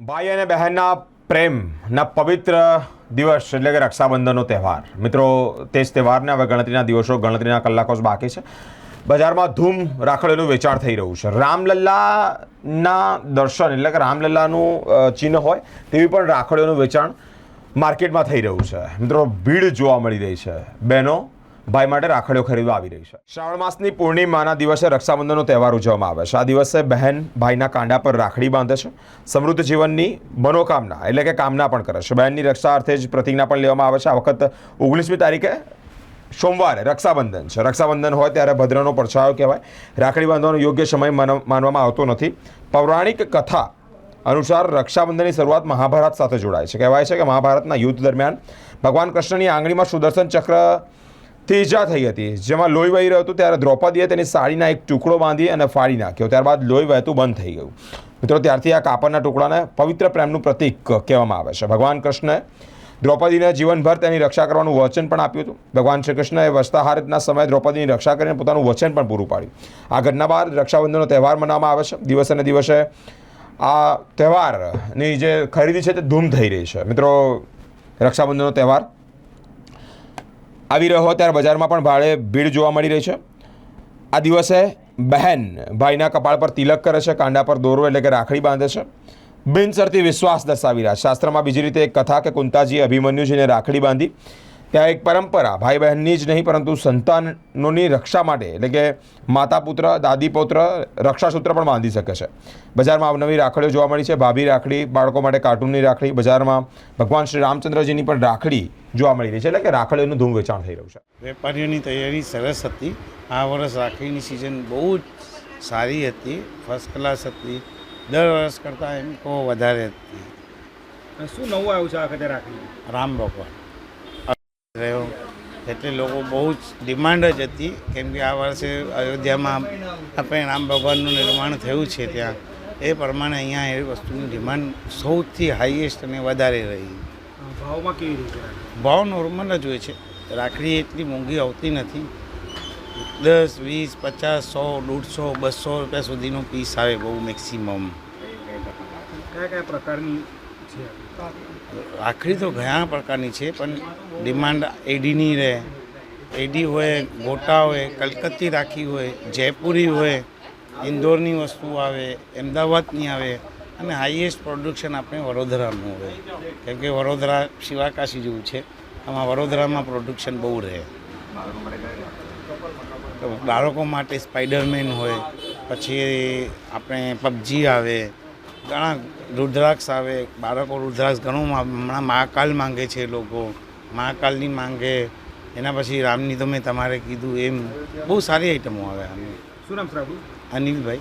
ભાઈ અને બહેનના પ્રેમના પવિત્ર દિવસ એટલે કે રક્ષાબંધનનો તહેવાર. મિત્રો, તે જ તહેવારને હવે ગણતરીના દિવસો, ગણતરીના કલાકો જ બાકી છે. બજારમાં ધૂમ રાખડેલું વેચાણ થઈ રહ્યું છે. રામલલ્લાના દર્શન એટલે કે રામલલ્લાનું ચિહ્ન હોય તેવી પણ રાખડીઓનું વેચાણ માર્કેટમાં થઈ રહ્યું છે. મિત્રો, ભીડ જોવા મળી રહી છે. બહેનો ભાઈ માટે રાખડીઓ ખરીદવા આવી રહી છે. શ્રાવણ માસની પૂર્ણિમાના દિવસે રક્ષાબંધનનો તહેવાર ઉજવવામાં આવે છે. આ દિવસે બહેન ભાઈના કાંડા પર રાખડી બાંધે છે. સમૃદ્ધ જીવનની મનોકામના એટલે કે કામના પણ કરે છે. બહેનની રક્ષા અર્થે જ પ્રતિજ્ઞા પણ લેવામાં આવે છે. આ વખત ઓગણીસમી તારીખે સોમવારે રક્ષાબંધન છે. રક્ષાબંધન હોય ત્યારે ભદ્રનો પડછાયો કહેવાય. રાખડી બાંધવાનો યોગ્ય સમય માન- માનવામાં આવતો નથી. પૌરાણિક કથા અનુસાર રક્ષાબંધનની શરૂઆત મહાભારત સાથે જોડાય છે. કહેવાય છે કે મહાભારતના યુદ્ધ દરમિયાન ભગવાન કૃષ્ણની આંગળીમાં સુદર્શન ઈજા થઈ હતી. જેમાં લોહી વહી રહ્યું હતું ત્યારે દ્રૌપદીએ તેની સાડીના એક ટુકડો બાંધી અને ફાડી નાખ્યો. ત્યારબાદ લોહી વહેતું બંધ થઈ ગયું. મિત્રો, ત્યારથી આ કાપડના ટુકડાને પવિત્ર પ્રેમનું પ્રતીક કહેવામાં આવે છે. ભગવાન કૃષ્ણએ દ્રૌપદીને જીવનભર તેની રક્ષા કરવાનું વચન પણ આપ્યું હતું. ભગવાન શ્રી કૃષ્ણએ વસ્તાહારના સમયે દ્રૌપદીની રક્ષા કરીને પોતાનું વચન પણ પૂરું પાડ્યું. આ ઘટના બાદ રક્ષાબંધનનો તહેવાર મનાવવામાં આવે છે. દિવસે ને દિવસે આ તહેવારની જે ખરીદી છે તે ધૂમ થઈ રહી છે. મિત્રો, રક્ષાબંધનનો તહેવાર આવી રહ્યો હોય ત્યારે બજારમાં પણ ભાડે ભીડ જોવા મળી રહી છે. આ દિવસે બહેન ભાઈના કપાળ પર તિલક કરે છે, કાંડા પર દોરો એટલે કે રાખડી બાંધે છે. બિનસરતી વિશ્વાસ દર્શાવી રહ્યા શાસ્ત્રમાં બીજી રીતે એક કથા કે કુંતાજીએ અભિમન્યુજીને રાખડી બાંધી ત્યાં એક પરંપરા ભાઈ બહેનની જ નહીં પરંતુ સંતાનોની રક્ષા માટે એટલે કે માતા પુત્ર દાદી પૌત્ર રક્ષાસૂત્ર પણ બાંધી શકે છે. બજારમાં અવનવી રાખડીઓ જોવા મળી છે. ભાભી રાખડી બાળકો માટે કાર્ટૂનની રાખડી. બજારમાં ભગવાન શ્રી રામચંદ્રજીની પણ રાખડી જોવા મળી રહી છે એટલે કે રાખડીઓનું ધૂમ વેચાણ થઈ રહ્યું છે. વેપારીઓની તૈયારી સરસ હતી. આ વર્ષ રાખડીની સિઝન બહુ જ સારી હતી. ફર્સ્ટ ક્લાસ હતી. દર વર્ષ કરતાં એમ કહો વધારે હતી. શું નવું આવ્યું છે આ વખતે રાખડી રામ ભગવાન. રહ્યો. એટલે લોકો બહુ જ ડિમાન્ડ જ હતી. કેમ કે આ વર્ષે અયોધ્યામાં આપણે રામ ભગવાનનું નિર્માણ થયું છે ત્યાં. એ પ્રમાણે અહીંયા એ વસ્તુની ડિમાન્ડ સૌથી હાઈએસ્ટ અને વધારે રહી. ભાવમાં કેવી રીતે ભાવ નોર્મલ જ હોય છે. રાખડી એટલી મોંઘી આવતી નથી. દસ વીસ પચાસ સો દોઢસો બસો રૂપિયા સુધીનો પીસ આવે બહુ મેક્સિમમ કયા કયા પ્રકારની રાખડી તો ઘણા પ્રકારની છે, પણ ડિમાન્ડ એડીની રહે. એડી હોય, ગોટા હોય, કલકત્તી રાખી હોય, જયપુરી હોય, ઇન્દોરની વસ્તુ આવે અમદાવાદની આવે, અને હાઈએસ્ટ પ્રોડક્શન આપણે વડોદરાનું હોય. કેમ કે વડોદરા શિવાકાશી જેવું છે, આમાં વડોદરામાં પ્રોડક્શન બહુ રહે. બાળકો માટે સ્પાઈડરમેન હોય, પછી આપણે પબજી આવે ઘણા રુદ્રાક્ષ આવે બાળકો રુદ્રાક્ષ ઘણું હમણાં મહાકાલ માંગે છે લોકો. મહાકાલની માંગે. એના પછી રામની તો મેં તમારે કીધું એમ. બહુ સારી આઈટમો આવે આની શું નામ અનિલભાઈ.